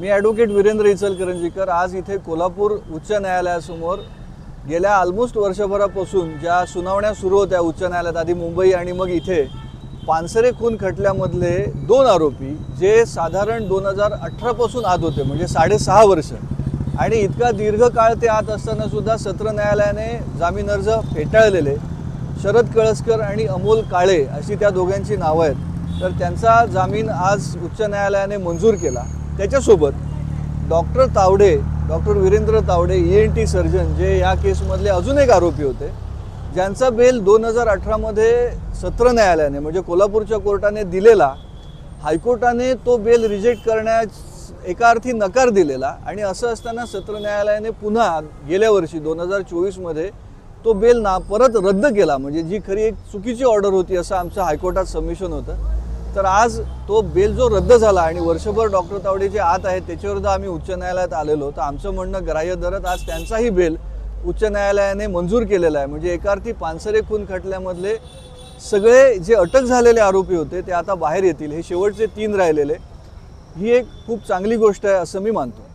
मी advocate Virendra Ichalkaranjikar आज इथे कोल्हापूर उच्च न्यायालयासमोर गेल्या ऑलमोस्ट वर्षभरापासून ज्या सुनावण्या सुरू होत्या उच्च न्यायालयात आधी मुंबई आणि मग इथे पानसरे खून खटल्यामधले दोन आरोपी जे साधारण दोन हजार अठरापासून आत होते म्हणजे साडेसहा वर्ष. आणि इतका दीर्घकाळ ते आत असतानासुद्धा सत्र न्यायालयाने जामीन अर्ज फेटाळलेले. शरद कळसकर आणि अमोल काळे अशी त्या दोघांची नावं आहेत. तर त्यांचा जामीन आज उच्च न्यायालयाने मंजूर केला. त्याच्यासोबत doctor Tawde doctor Virendra Tawde E N T surgeon जे या केसमधले अजून एक आरोपी होते ज्यांचा बेल दोन हजार अठरामध्ये सत्र न्यायालयाने म्हणजे कोल्हापूरच्या कोर्टाने दिलेला हायकोर्टाने तो बेल रिजेक्ट करण्यास एका अर्थी नकार दिलेला आणि असं असताना सत्र न्यायालयाने पुन्हा गेल्या वर्षी दोन हजार चोवीसमध्ये तो बेल ना परत रद्द केला. म्हणजे जी खरी एक चुकीची ऑर्डर होती असं आमचं हायकोर्टात सबमिशन होतं. तर आज तो बेल जो रद्द झाला आणि वर्षभर डॉक्टर तावडे जे आत आहेत त्याच्याविरुद्ध आम्ही उच्च न्यायालयात आलेलो. तर आमचं म्हणणं ग्राह्य धरत आज त्यांचाही बेल उच्च न्यायालयाने मंजूर केलेला आहे. म्हणजे एकार्थी पानसरे खून खटल्यामधले सगळे जे अटक झालेले आरोपी होते ते आता बाहेर येतील. हे शेवटचे तीन राहिलेले. ही एक खूप चांगली गोष्ट आहे असं मी मानतो.